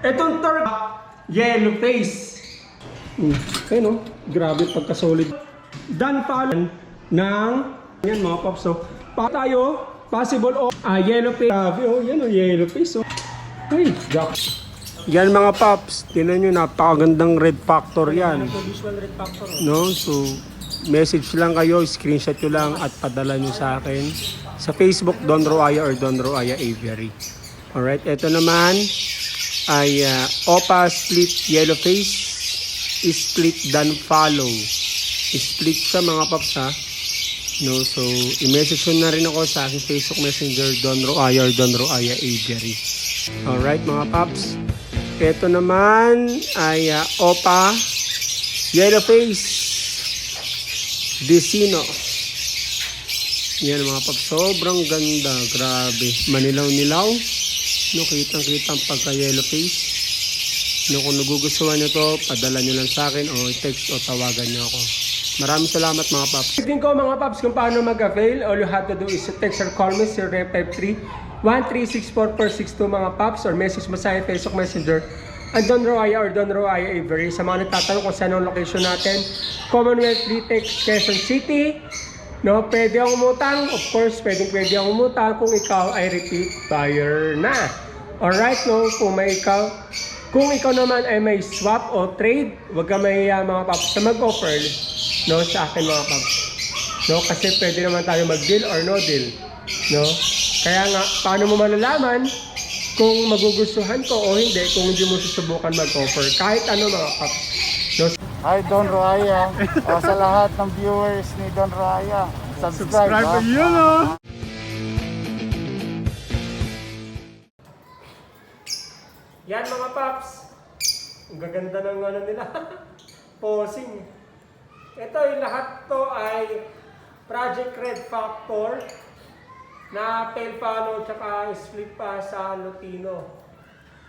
Itong turk, yellow face. Hmm. Ayun o, grabe pagka-solid. Dan follow ng, yan mga pops. So, pa tayo, possible o ah, yellow face. Grabe oh, yan o, yellow face. Oh. Uy, jack. Yan mga pops, tinan nyo, napakagandang red factor yan. Visual red factor. No? So, message lang kayo, screenshot nyo lang at padala nyo sa akin sa Facebook Don Roaya or Don Roaya Aviary. Alright, ito naman ay uh, Opa Split Yellow Face Split Dan Follow. Split siya mga paps ha. No, so, i-message nyo na rin ako sa aking Facebook Messenger Don Roaya or Don Roaya Aviary. Alright mga paps. Ito naman ay uh, Opa Yellow Face Decino. Yan mga pap, sobrang ganda. Grabe. Manilaw-nilaw. No, kitang-kita ang pagka-yellow face. No, kung nagugustuhan nyo to, padala nyo lang sa akin o text o tawagan nyo ako. Maraming salamat mga paps. Tingin ko mga paps kung paano mag-avail. All you have to do is text or call me 0953 1364462 mga paps or message mo sa Facebook Messenger at Don Roaya or Don Roaya Avery. Sa mga nagtatanong kung saan ang location natin, Commonwealth Retake, Quezon City. No, pwede akong umutang. Of course, pwede pwede akong umutang kung ikaw ay repeat buyer na. Alright, no? Kung may ikaw, kung ikaw naman ay may swap o trade, wag ka mahiya mga paps na mag-offer no, sa akin mga paps. No, kasi pwede naman tayo mag-deal or no deal. No? Kaya nga, paano mo malalaman kung magugustuhan ko o hindi kung hindi mo susubukan mag-offer. Kahit ano mga paps. No? Hi Don Roaya. o, sa lahat ng viewers ni Don Roaya, subscribe. Subscribe to yun oh. Yan mga paps. Ang gaganda ng ano nila. Posing. Ito yung lahat to ay Project Red Factor na tail follow tsaka split pa sa Lutino.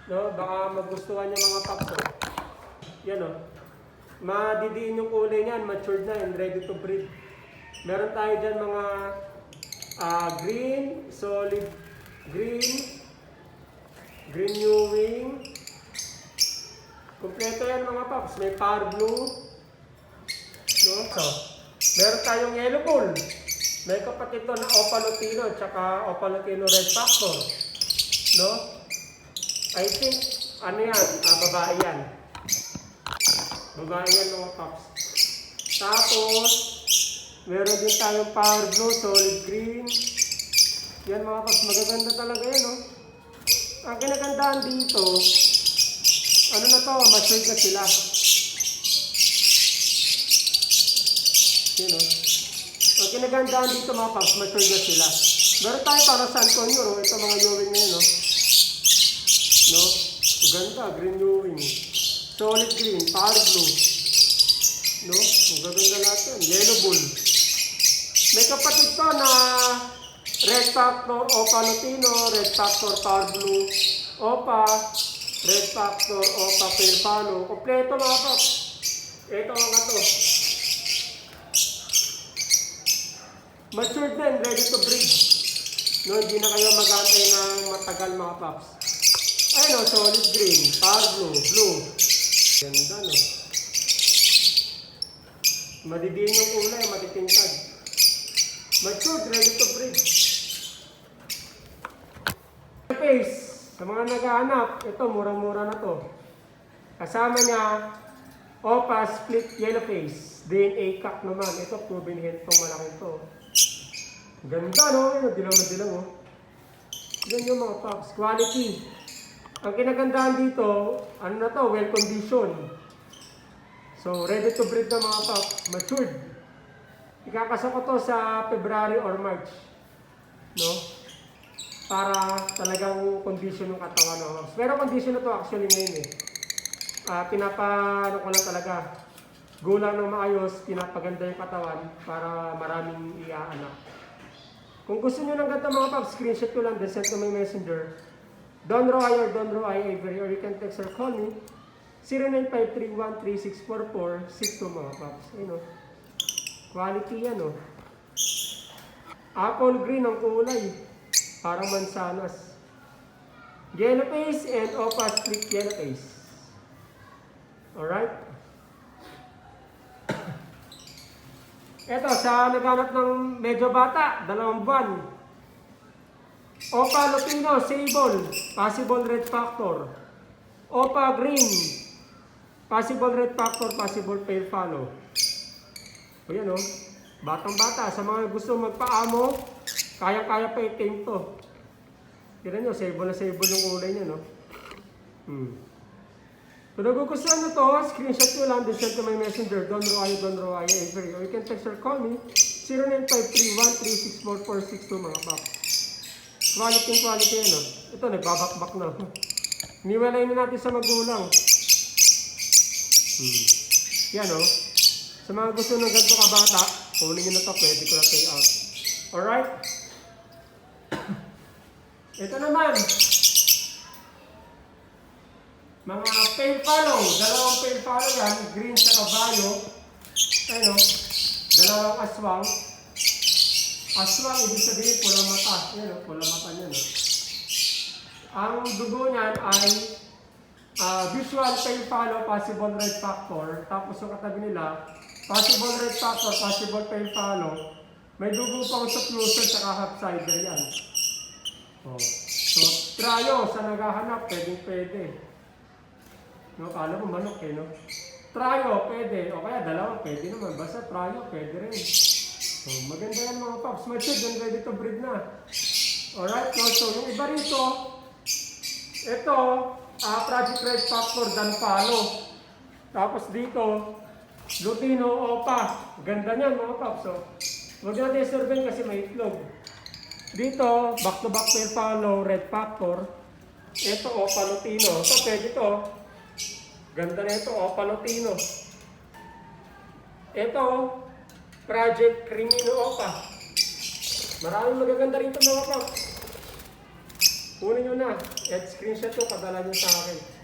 No, baka magustuhan niyo mga paps. Oh. Yan oh. Madidiin yung kulay niyan, matured na and ready to breed. Meron tayo dyan mga ah, green, solid green, green new wing. Kompleto yan mga paps. May power blue. No? So, meron tayong yellow bull. May kapatid to na Opalutino at saka Opalutino Red Factor. No? I think, ano yan? Ah, babae yan. Babae yan mga paps. Tapos, meron din tayong power blue, solid green. Yan mga paps, magaganda talaga yan, no? Ang kinagandaan dito, ano na to, matured na sila. Yun, no? Ang kinagandaan dito mga paps, matured na sila. Meron tayo para San Conyo, ito mga yowing na yun, no? Ganda, green yowing. Solid green, power blue. No? Ang gaganda natin. Yellow bull. May kapatid ko na red factor Opa Lutino, red factor power blue, Opa, red factor Opa pale palo. Kompleto mga paps. Ito mga to. Matured na ready to breed. No, hindi na kayo mag-antay ng matagal mga paps. Ayun o, solid green, power blue, blue. Ganda no. Madidiin yung kulay, matitingkad. Matured, ready to breed. Face, sa mga naghahanap, ito, murang-mura na to. Kasama niya, Opa Split Yellow Face. DNA cock naman. Ito, proven head tong malaking to. Ganda, no? Dilaw na dilaw, oh. Yan yung mga pups. Quality. Ang kinagandaan dito, ano na to, well conditioned. So, ready to breed na mga pups. Matured. Ikakasok ko to sa February or March. No? Para talagang condition yung katawan ng pups. Pero condition na to actually ngayon eh. Ah, pinapa, ano ko lang talaga, gulang ng maayos, pinapaganda yung katawan para maraming iaanak. Kung gusto nyo ng ganda mga paps, screenshot ko lang, then send to my messenger. Don Roy or Don Roy Avery, or you can text or call me. 0953-13644-62 mga paps. Ayun o. Quality yan o. Apple green ang kulay. Parang mansanas. Yellow face and Opa split yellow face. Alright? Ito, sa naghanap ng medyo bata, dalawang buwan. Opa Lupino, Sable, possible red factor. Opa Green, possible red factor, possible pale follow. O yan o, batang bata, sa mga gusto magpaamo, kaya-kaya pa itim to. Tignan nyo, sable na sable yung kulay niya, no? Hmm. Kung nagugustuhan nyo to, screenshot nyo lang, send to my messenger, Don Roayo, Don Roayo, Avery. Or you can text or call me, 0953-1364462, mga pap. Quality quality yan, no? Ito, nagbabakbak na. Niwalay na natin sa magulang. Hmm. Yan, no? Sa mga gusto ng ganito kabata, kunin nyo na to, pwede ko na pay out. Alright? Ito naman, mga pale follow, dalawang pale follow yan, green sa kabayo. Ayun, dalawang aswang. Aswang, ibig sabihin, pulang mata. Yan o, pulang mata niya. Ang dugo niyan ay ah, visual pale follow, possible red factor. Tapos yung katabi nila, possible red factor, possible pale follow. May dugo pang closer sa half cider yan. Oh. So, tryo sa naghahanap, pwedeng pwede. No, kala mo manok eh, no? Tryo, pwede. O kaya dalawa, pwede naman. Basta tryo, pwede rin. So, maganda yan mga paps. Matured and ready to breed na. Alright, no? So, yung iba rito, ito, ah, Project Red Factor Dan Palo. Tapos dito, Lutino Opa. Ganda niyan mga paps. So, huwag natin survey kasi may itlog. Dito, back-to-back pair follow, red factor. Ito, Opa Lutino. Ito, pwede to. Ganda na ito, Opa Lutino. Ito, Project Crimino Opa. Maraming magaganda rito mga pang. Kunin nyo na. At screenshot to, padala nyo sa akin.